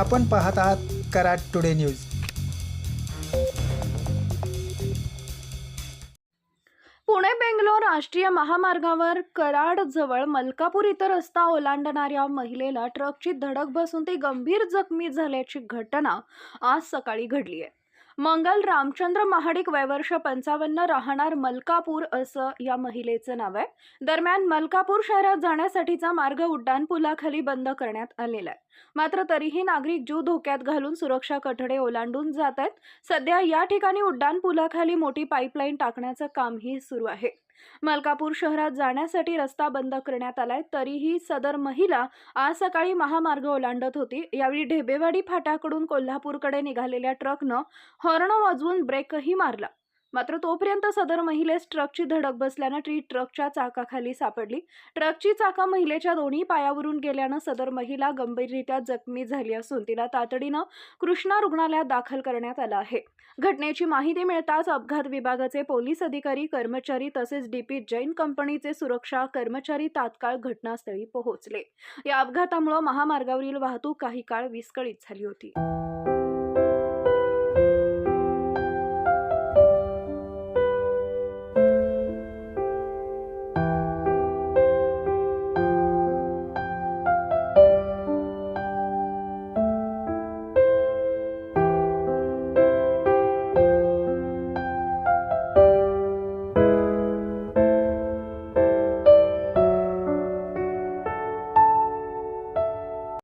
आपण पाहत आहात कराड टुडे न्यूज. पुणे बेंगलोर राष्ट्रीय महामार्गावर कराड जवळ मलकापूर इथं रस्ता ओलांडणाऱ्या महिलेला ट्रकची धडक बसून ती गंभीर जखमी झाल्याची घटना आज सकाळी घडली आहे. मंगल रामचंद्र महाडिक वयवर्ष पंचावन्न राहणार मलकापूर असं या महिलेचं नाव आहे. दरम्यान मलकापूर शहरात जाण्यासाठीचा मार्ग उड्डाणपुलाखाली बंद करण्यात आलेला आहे. मात्र तरीही नागरिक जीव धोक्यात घालून सुरक्षा कठडे ओलांडून जात आहेत. सध्या या ठिकाणी उड्डाणपुलाखाली मोठी पाईपलाईन टाकण्याचं कामही सुरू आहे. मलकापूर शहरात जाण्यासाठी रस्ता बंद करण्यात आलाय तरीही सदर महिला आज सकाळी महामार्ग ओलांडत होती. यावेळी ढेबेवाडी फाट्याकडून कोल्हापूरकडे निघालेल्या ट्रकनं हॉर्न वाजवून ब्रेकही मारला. मात्र तोपर्यंत सदर महिलेस ट्रकची धडक बसल्यानं ती ट्रकच्या चाकाखाली सापडली. ट्रकची चाका महिलेच्या दोन्ही पायावरून गेल्यानं सदर महिला गंभीररित्या जखमी झाली असून तिला तातडीनं कृष्णा रुग्णालयात दाखल करण्यात आलं आहे. घटनेची माहिती मिळताच अपघात विभागाचे पोलीस अधिकारी कर्मचारी तसेच डीपी जैन कंपनीचे सुरक्षा कर्मचारी तात्काळ घटनास्थळी पोहोचले. या अपघातामुळे महामार्गावरील वाहतूक काही काळ विस्कळीत झाली होती.